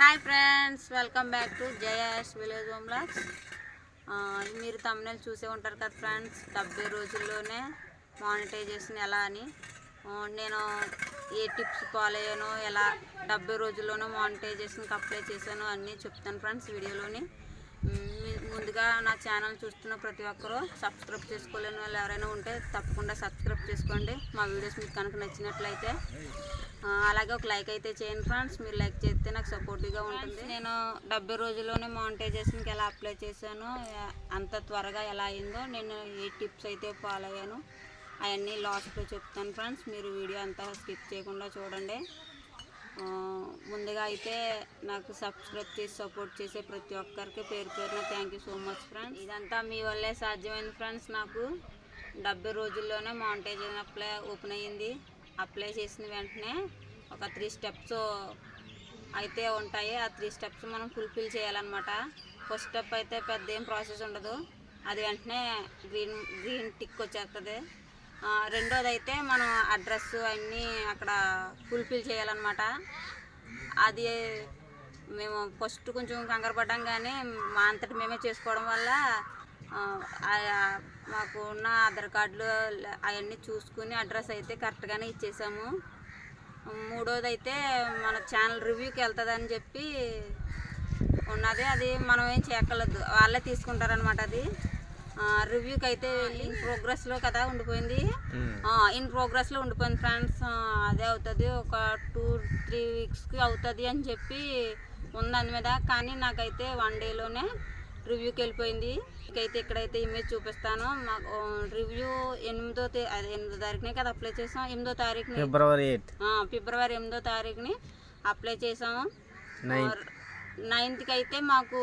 Hi friends welcome back to Jayash village home మీరు తమిళ చూసే ఉంటారు కదా ఫ్రెండ్స్ డెబ్బై రోజుల్లోనే మానిటైజేషన్ ఎలా అని. నేను ఏ టిప్స్ ఫాలో అయ్యానో ఎలా డెబ్బై రోజుల్లోనూ మానిటైజేషన్కి అప్లై చేశాను అన్నీ చెప్తాను ఫ్రెండ్స్ వీడియోలోని. ఇంకా నా ఛానల్ చూస్తున్న ప్రతి ఒక్కరూ సబ్స్క్రైబ్ చేసుకోలేని వాళ్ళు ఎవరైనా ఉంటే తప్పకుండా సబ్స్క్రైబ్ చేసుకోండి. మా వీడియోస్ మీకు కనుక నచ్చినట్లయితే అలాగే ఒక లైక్ అయితే చేయండి ఫ్రెండ్స్. మీరు లైక్ చేస్తే నాకు సపోర్టివ్గా ఉంటుంది. నేను డెబ్బై రోజుల్లోనే మానిటైజేషన్కి ఎలా అప్లై చేశాను అంత త్వరగా ఎలా అయిందో నేను ఏ టిప్స్ అయితే ఫాలో అయ్యాను. అవన్నీ లాస్ట్లో చెప్తాను ఫ్రెండ్స్. మీరు వీడియో అంతా స్కిప్ చేయకుండా చూడండి. ముందుగా అయితే నాకు సబ్స్క్రైబ్ చేసి సపోర్ట్ చేసే ప్రతి ఒక్కరికి పేరు పేరున thank you so much friends ఇదంతా మీ వల్లే సాధ్యమైంది ఫ్రెండ్స్ నాకు డెబ్బై రోజుల్లోనే మౌంటేజ్ అప్లై ఓపెన్ అయ్యింది. అప్లై చేసిన వెంటనే ఒక త్రీ స్టెప్స్ అయితే ఉంటాయి. ఆ త్రీ స్టెప్స్ మనం ఫుల్ఫిల్ చేయాలన్నమాట. ఫస్ట్ స్టెప్ అయితే పెద్ద ఏం ప్రాసెస్ ఉండదు. అది వెంటనే గ్రీన్ గ్రీన్ టిక్ వచ్చేస్తుంది రెండోది అయితే మనం అడ్రస్ అన్నీ అక్కడ ఫుల్ఫిల్ చేయాలన్నమాట. అది మేము ఫస్ట్ కొంచెం కంగారు పడ్డాం కానీ మా అంతటి మేమే చేసుకోవడం వల్ల మాకు ఉన్న ఆధార్ కార్డులు అవన్నీ చూసుకుని అడ్రస్ అయితే కరెక్ట్గానే ఇచ్చేసాము. మూడోది అయితే మన ఛానల్ రివ్యూకి వెళ్తుందని చెప్పి ఉన్నది. అది మనం ఏం చేయక్కర్లేదు. వాళ్ళే తీసుకుంటారనమాట అది. రివ్యూకి అయితే ఇన్ ప్రోగ్రెస్లో కదా ఉండిపోయింది. ఇన్ ప్రోగ్రెస్లో ఉండిపోయింది ఫ్రెండ్స్. అదే అవుతుంది. ఒక టూ త్రీ వీక్స్కి అవుతుంది అని చెప్పి ఉంది దాని మీద. కానీ నాకైతే వన్ డేలోనే రివ్యూకి వెళ్ళిపోయింది. ఇకైతే ఇక్కడైతే ఇమేజ్ చూపిస్తాను. మాకు రివ్యూ ఎనిమిదో అదే ఎనిమిదో తారీఖునే కదా అప్లై చేసాం. ఎనిమిదో తారీఖుని ఫిబ్రవరి ఫిబ్రవరి ఎనిమిదో తారీఖుని అప్లై చేసాము నైన్ నైన్త్కి అయితే మాకు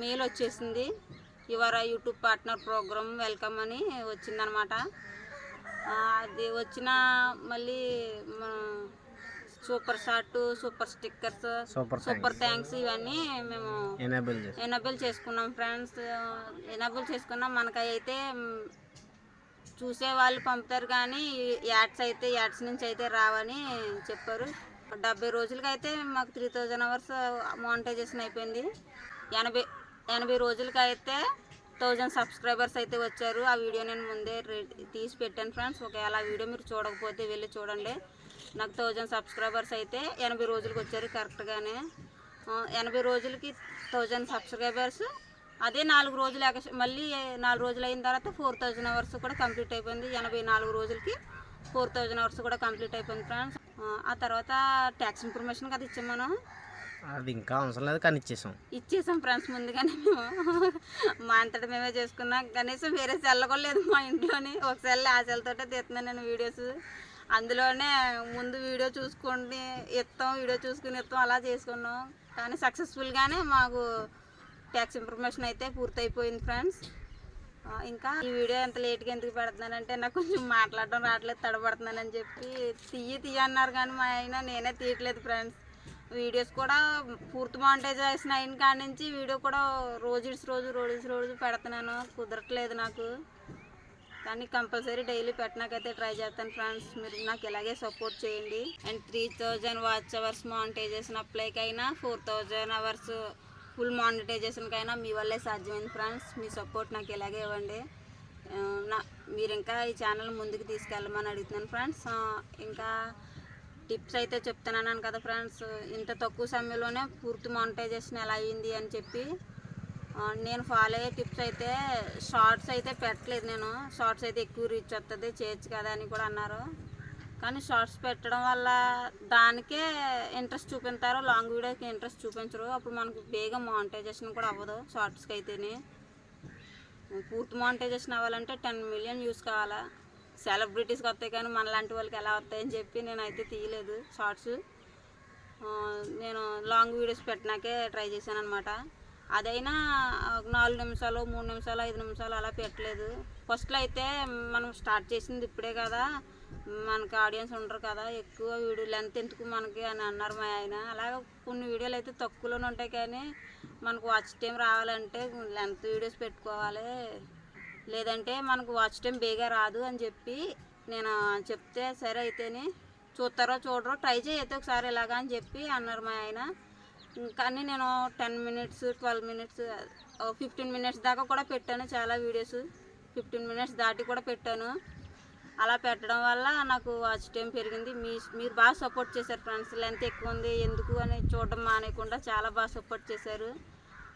మెయిల్ వచ్చేసింది. Your YouTube partner program welcome అని వచ్చిందనమాట. అది వచ్చిన మళ్ళీ super short super stickers super thanks. ఇవన్నీ మేము ఎనేబుల్ చేసి. ఎనబుల్ చేసుకున్నాం ఫ్రెండ్స్. ఎనబుల్ చేసుకున్నాం. మనకైతే చూసే వాళ్ళు పంపుతారు కానీ యాడ్స్ అయితే యాడ్స్ నుంచి అయితే రావని చెప్పారు. డెబ్బై రోజులకి అయితే మాకు త్రీ థౌజండ్ అవర్స్ మానిటైజేషన్ అయిపోయింది. ఎనభై ఎనభై రోజులకి అయితే థౌజండ్ సబ్స్క్రైబర్స్ అయితే వచ్చారు. ఆ వీడియో నేను ముందే రెడీ తీసి పెట్టాను ఫ్రెండ్స్. ఒకవేళ ఆ వీడియో మీరు చూడకపోతే వెళ్ళి చూడండి. నాకు థౌజండ్ సబ్స్క్రైబర్స్ అయితే ఎనభై రోజులకి వచ్చారు కరెక్ట్గానే ఎనభై రోజులకి థౌజండ్ సబ్స్క్రైబర్స్. అదే నాలుగు రోజులు మళ్ళీ నాలుగు రోజులు అయిన తర్వాత ఫోర్ థౌజండ్ అవర్స్ కూడా కంప్లీట్ అయిపోయింది. ఎనభై నాలుగు రోజులకి ఫోర్ థౌజండ్ అవర్స్ కూడా కంప్లీట్ అయిపోయింది ఫ్రెండ్స్. ఆ తర్వాత ట్యాక్స్ ఇన్ఫర్మేషన్ కదా ఇచ్చాం మనం. అది ఇంకా అవసరం లేదు కానీ ఇచ్చేసాం. ఇచ్చేసాం ఫ్రెండ్స్ ముందుగానే మేము మా అంతటా మేమే చేసుకున్నాం. కనీసం వేరే సెల్ కూడా లేదు మా ఇంట్లోని. ఒక సెల్ ఆ సెల్తోటే తీస్తున్నాను నేను వీడియోస్. అందులోనే ముందు వీడియో చూసుకొని ఇస్తాం వీడియో చూసుకుని ఇస్తాం అలా చేసుకున్నాం. కానీ సక్సెస్ఫుల్గానే మాకు ట్యాక్స్ ఇన్ఫర్మేషన్ అయితే పూర్తయిపోయింది ఫ్రెండ్స్. ఇంకా ఈ వీడియో ఎంత లేట్గా ఎందుకు పెడుతున్నానంటే నాకు కొంచెం మాట్లాడడం రావట్లేదు తడబడుతున్నానని చెప్పి. తీయి తీయ అన్నారు కానీ మా ఆయన నేనే తీయట్లేదు ఫ్రెండ్స్. వీడియోస్ కూడా పూర్తి మానిటైజేషన్ అయిన కాడి నుంచి వీడియో కూడా రోజు రోజు రోజు రోజు పెడుతున్నాను. కుదరట్లేదు నాకు. కానీ కంపల్సరీ డైలీ పెట్టడానికైతే ట్రై చేస్తాను ఫ్రెండ్స్. మీరు నాకు ఇలాగే సపోర్ట్ చేయండి. And three thousand watch hours monetization అప్లైకి అయినా ఫోర్ థౌజండ్ అవర్స్ ఫుల్ మానిటైజేషన్కి అయినా మీ వల్లే సాధ్యమైంది ఫ్రెండ్స్. మీ సపోర్ట్ నాకు ఇలాగే ఇవ్వండి. నా మీరు ఇంకా ఈ ఛానల్ ముందుకు తీసుకెళ్ళమని అడుగుతున్నాను ఫ్రెండ్స్. ఇంకా టిప్స్ అయితే చెప్తున్నాను కదా ఫ్రెండ్స్. ఇంత తక్కువ సమయంలోనే పూర్తి మానిటైజేషన్ ఎలా అయ్యింది అని చెప్పి నేను ఫాలో అయ్యే టిప్స్ అయితే షార్ట్స్ అయితే పెట్టలేదు నేను. షార్ట్స్ అయితే ఎక్కువ రీచ్ వస్తుంది చేయొచ్చు కదా అని కూడా అన్నారు. కానీ షార్ట్స్ పెట్టడం వల్ల దానికే ఇంట్రెస్ట్ చూపించారు లాంగ్ వీడియోకి ఇంట్రెస్ట్ చూపించరు. అప్పుడు మనకు బేగా మానిటైజేషన్ కూడా అవ్వదు షార్ట్స్కి అయితేనే పూర్తి మానిటైజేషన్ అవ్వాలంటే టెన్ మిలియన్ యూస్ కావాలా. సెలబ్రిటీస్కి వస్తాయి కానీ మనలాంటి వాళ్ళకి ఎలా వస్తాయని చెప్పి నేను అయితే తీయలేదు షార్ట్స్. నేను లాంగ్ వీడియోస్ పెట్టినాకే ట్రై చేశాను అనమాట అదైనా నాలుగు నిమిషాలు మూడు నిమిషాలు ఐదు నిమిషాలు అలా పెట్టలేదు. ఫస్ట్లో అయితే మనం స్టార్ట్ చేసింది ఇప్పుడే కదా. మనకి ఆడియన్స్ ఉండరు కదా. ఎక్కువ వీడియో లెంత్ ఎందుకు మనకి అని అన్నారు మా ఆయన. అలాగే కొన్ని వీడియోలు అయితే తక్కువలోనే ఉంటాయి కానీ మనకు వాచ్ టైం రావాలంటే లెంత్ వీడియోస్ పెట్టుకోవాలి. లేదంటే మనకు వాచ్ టైం బేగా రాదు అని చెప్పి నేను చెప్తే సరే అయితేనే చూస్తారో చూడరో ట్రై చేయైతే ఒకసారి ఇలాగా అని చెప్పి అన్నారు మా ఆయన. కానీ నేను ten minutes twelve minutes fifteen minutes దాకా కూడా పెట్టాను చాలా వీడియోస్. ఫిఫ్టీన్ మినిట్స్ దాటి కూడా పెట్టాను. అలా పెట్టడం వల్ల నాకు వాచ్ టైం పెరిగింది. మీ మీరు బాగా సపోర్ట్ చేశారు ఫ్రెండ్స్. లెంత్ ఎక్కువ ఉంది ఎందుకు అని చూడడం మానేయకుండా చాలా బాగా సపోర్ట్ చేశారు.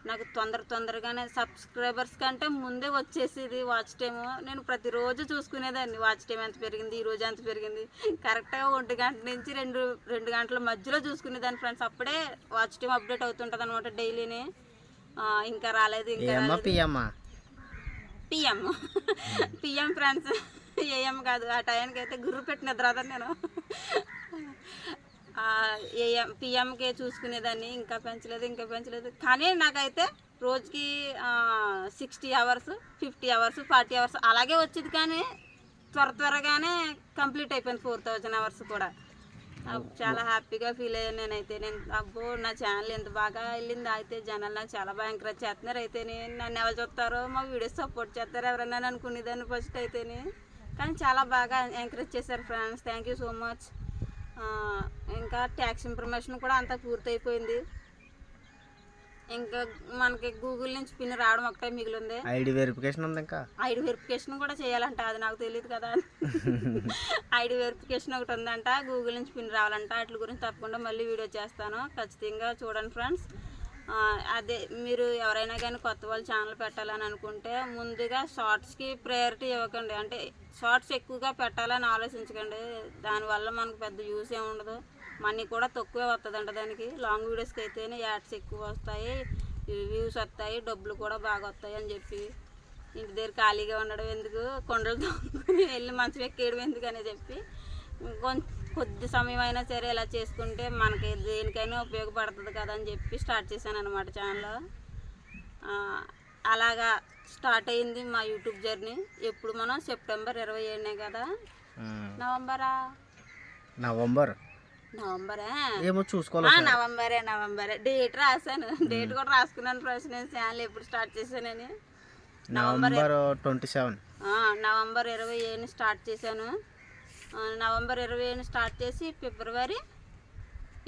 నాకు తొందర తొందరగానే సబ్స్క్రైబర్స్ కంటే ముందే వచ్చేసేది వాచ్ టైం నేను ప్రతిరోజు చూసుకునేదాన్ని. వాచ్ టైం ఎంత పెరిగింది ఈ రోజు ఎంత పెరిగింది. కరెక్ట్గా ఒంటి గంట నుంచి రెండు రెండు గంటల మధ్యలో చూసుకునేదాన్ని ఫ్రెండ్స్ అప్పుడే వాచ్ టైం అప్డేట్ అవుతుంటుంది అనమాట డైలీని ఇంకా రాలేదు ఇంకా పిఎం. పిఎం ఫ్రెండ్స్ ఏఎం కాదు. ఆ టైంకి అయితే గుర్రు పెట్టి నిద్రదాన్ని నేను. ఏఎం పిఎంకే చూసుకునేదాన్ని ఇంకా పెంచలేదు ఇంకా పెంచలేదు. కానీ నాకైతే రోజుకి sixty hours fifty hours forty hours అలాగే వచ్చేది కానీ త్వర త్వరగానే కంప్లీట్ అయిపోయింది ఫోర్ థౌజండ్ అవర్స్ కూడా. చాలా హ్యాపీగా ఫీల్ అయ్యాను నేనైతే. నేను అబ్బో నా ఛానల్ ఎంత బాగా వెళ్ళింది అయితే జనాలు నాకు చాలా బాగా ఎంకరేజ్ చేస్తున్నారు. నేను నన్ను ఎవరు చూస్తారో మా వీడియోస్ సపోర్ట్ చేస్తారు ఎవరైనా అనుకునేదాన్ని ఫస్ట్ అయితేనే. కానీ చాలా బాగా ఎంకరేజ్ చేశారు friends thank you so much ఇంకా ట్యాక్స్ ఇన్ఫర్మేషన్ కూడా అంతా పూర్తయిపోయింది. ఇంకా మనకి గూగుల్ నుంచి పిన్ రావడం ఒకటే మిగిలింది. ఐడి వెరిఫికేషన్ ఉంది ఇంకా? ఐడి వెరిఫికేషన్ కూడా చేయాలంట అది నాకు తెలియదు కదా. ఐడి వెరిఫికేషన్ ఒకటి ఉందంట గూగుల్ నుంచి పిన్ రావాలంట వాటి గురించి తప్పకుండా మళ్ళీ వీడియో చేస్తాను. ఖచ్చితంగా చూడండి ఫ్రెండ్స్. అదే మీరు ఎవరైనా కానీ కొత్త వాళ్ళు ఛానల్ పెట్టాలని అనుకుంటే ముందుగా షార్ట్స్కి ప్రయారిటీ ఇవ్వకండి. అంటే షార్ట్స్ ఎక్కువగా పెట్టాలని ఆలోచించకండి. దానివల్ల మనకు పెద్ద యూస్ ఏమి ఉండదు. మనీ కూడా తక్కువే వస్తుందంట దానికి. లాంగ్ వీడియోస్కి అయితేనే యాడ్స్ ఎక్కువ వస్తాయి వ్యూస్ వస్తాయి డబ్బులు కూడా బాగా వస్తాయి అని చెప్పి. ఇంటి దగ్గర ఖాళీగా ఉండడం ఎందుకు? కొండలు వెళ్ళి మంచం ఎక్కేయడం ఎందుకు అని చెప్పి. కొంచెం కొద్ది సమయం అయినా సరే ఇలా చేసుకుంటే మనకి దేనికైనా ఉపయోగపడుతుంది కదా అని చెప్పి స్టార్ట్ చేశాను అనమాట ఛానల్ అలాగా స్టార్ట్ అయింది మా యూట్యూబ్ జర్నీ. ఎప్పుడు మనం సెప్టెంబర్ ఇరవై ఏడునే కదా. నవంబరా? నవంబర్. నవంబరే? ఏమో చూసుకోవాలి ఆ, నవంబరే నవంబరే. డేట్ రాశాను. డేట్ కూడా రాసుకున్నాను ప్రశ్న నేను. ఛానల్ ఎప్పుడు స్టార్ట్ చేశానని నవంబర్ ట్వంటీ సెవెన్. నవంబర్ ఇరవై ఏడుని స్టార్ట్ చేశాను. నవంబర్ ఇరవై స్టార్ట్ చేసి ఫిబ్రవరి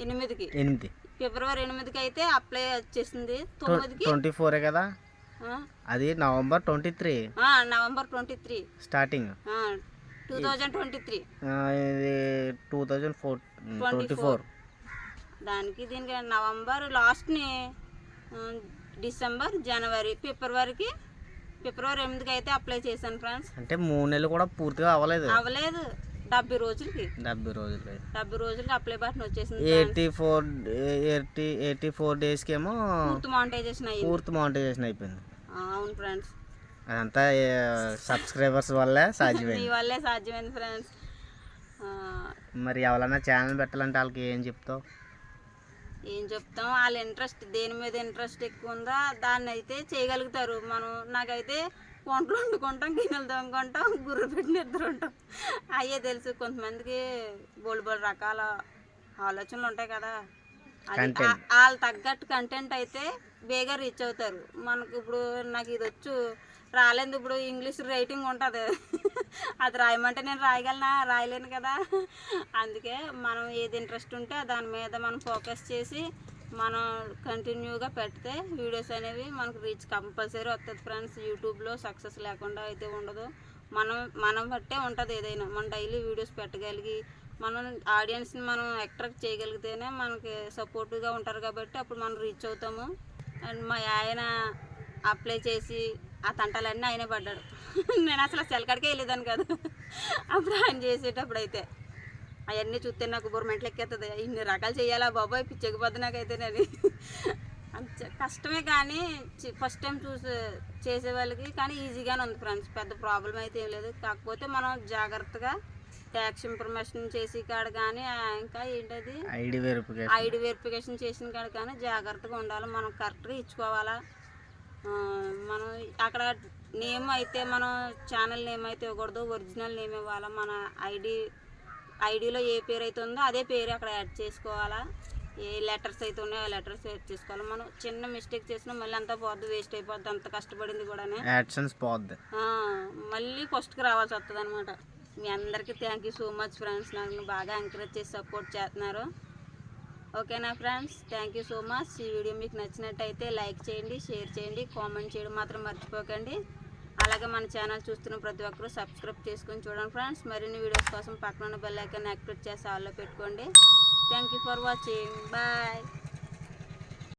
ఎనిమిదికి. ఎనిమిది. ఫిబ్రవరి ఎనిమిదికి అయితే అప్లై వచ్చేసింది తొమ్మిదికి. ట్వంటీ ఫోరే కదా? అది November twenty three. November twenty three. Starting. Two thousand twenty three. Two thousand four twenty four. దానికి దీనికి నవంబర్ లాస్ట్ని డిసెంబర్ జనవరి ఫిబ్రవరికి ఫిబ్రవరి ఎనిమిదికి అయితే అప్లై చేశాను ఫ్రెండ్స్. అంటే మూడు నెలలు కూడా పూర్తిగా అవ్వలేదు. అవ్వలేదు. డెబ్బై రోజులకి? డెబ్బై రోజులు డెబ్బై రోజులకి అప్లై బటన్ వచ్చేసింది eighty four eighty eighty four డేస్కి ఏమో పూర్తి మానిటైజేషన్ అయ్యింది. పూర్తి మౌంటైజేషన్ అయిపోయింది. అవును ఫ్రెండ్స్. అదంతా సబ్స్క్రైబర్స్ వల్లే మీ సాధ్యమైంది వల్లే సాధ్యమైంది ఫ్రెండ్స్. మరి ఎవరైనా ఛానల్ పెట్టాలంటే వాళ్ళకి ఏం చెప్తావు? ఏం చెప్తాం? వాళ్ళ ఇంట్రెస్ట్ దేని మీద ఇంట్రెస్ట్ ఎక్కువ ఉందో దాన్ని అయితే చేయగలుగుతారు. మనం నాకైతే వంటలు వండుకుంటాం గిన్నెలు తోముకుంటాం గుర్రు పెట్టి నిద్ర ఉంటాం. అయ్యే తెలుసు కొంతమందికి బోల్ బోల్ రకాల ఆలోచనలు ఉంటాయి కదా. వాళ్ళు తగ్గట్టు కంటెంట్ అయితే బేగా రీచ్ అవుతారు. మనకు ఇప్పుడు నాకు ఇది వచ్చు రాలేదు ఇప్పుడు ఇంగ్లీష్ రైటింగ్ ఉంటుంది. అది రాయమంటే నేను రాయగలనా? రాయలేను కదా. అందుకే మనం ఏది ఇంట్రెస్ట్ ఉంటే దాని మీద మనం ఫోకస్ చేసి మనం కంటిన్యూగా పెడితే వీడియోస్ అనేవి మనకు రీచ్ కంపల్సరీ వస్తుంది ఫ్రెండ్స్ యూట్యూబ్లో సక్సెస్ లేకుండా అయితే ఉండదు. మనం మనం బట్టే ఉంటుంది ఏదైనా. మనం డైలీ వీడియోస్ పెట్టగలిగి మనం ఆడియన్స్ని మనం అట్రాక్ట్ చేయగలిగితేనే మనకి సపోర్టివ్గా ఉంటారు కాబట్టి అప్పుడు మనం రీచ్ అవుతాము. అండ్ మా ఆయన అప్లై చేసి ఆ తంటాలన్నీ ఆయనే పడ్డాడు. నేను అసలు సెల్కాడికే వెళ్ళేదాన్ని కాదు. అప్పుడు ఆయన చేసేటప్పుడు అయితే. అవన్నీ చూస్తే నాకు బుర్రమెంట్లు ఎక్కేస్తుంది ఇన్ని రకాలు చేయాలా బాబాయ్ పిచ్చెక్కిపోద్ది నాకైతే నేను అంత. కష్టమే కానీ ఫస్ట్ టైం చూసే చేసే వాళ్ళకి కానీ ఈజీగానే ఉంది ఫ్రెండ్స్ పెద్ద ప్రాబ్లం అయితే ఏం లేదు. కాకపోతే మనం జాగ్రత్తగా ట్యాక్స్ ఇన్ఫర్మేషన్ చేసి కాడ కానీ ఇంకా ఏంటది? ఐడి వెరిఫికేషన్ ఐడి వెరిఫికేషన్ చేసిన కాడ కానీ జాగ్రత్తగా ఉండాలి. మనం కరెక్ట్గా ఇచ్చుకోవాలా? మనం అక్కడ నేమ్ అయితే మనం ఛానల్ నేమ్ అయితే ఇవ్వకూడదు. ఒరిజినల్ నేమ్ ఇవ్వాలా? మన ఐడి ఐడిలో ఏ పేరు అయితే ఉందో అదే పేరు అక్కడ యాడ్ చేసుకోవాలా? ఏ లెటర్స్ అయితే ఉన్నాయో ఆ లెటర్స్ యాడ్ చేసుకోవాలి. మనం చిన్న మిస్టేక్ చేసినా మళ్ళీ అంతా పోద్ది వేస్ట్ అయిపోద్ది అంత కష్టపడింది కూడానే. యాడ్సన్స్ పోద్ది. ఆ, మళ్ళీ ఫస్ట్కి రావాల్సి వస్తుంది అనమాట మీ అందరికీ thank you so much friends నాకు బాగా ఎంకరేజ్ చేసి సపోర్ట్ చేస్తున్నారు. ఓకేనా friends thank you so much ఈ వీడియో మీకు నచ్చినట్టయితే లైక్ చేయండి షేర్ చేయండి కామెంట్ చేయడం మాత్రం మర్చిపోకండి. అలాగే మన ఛానల్ చూస్తున్న ప్రతి ఒక్కరూ సబ్స్క్రైబ్ చేసుకొని చూడండి ఫ్రెండ్స్. మరిన్ని వీడియోస్ కోసం పక్కన ఉన్న బెల్ ఐకాన్ యాక్టివేట్ చేసి ఆల్లో పెట్టుకోండి. Thank you for watching bye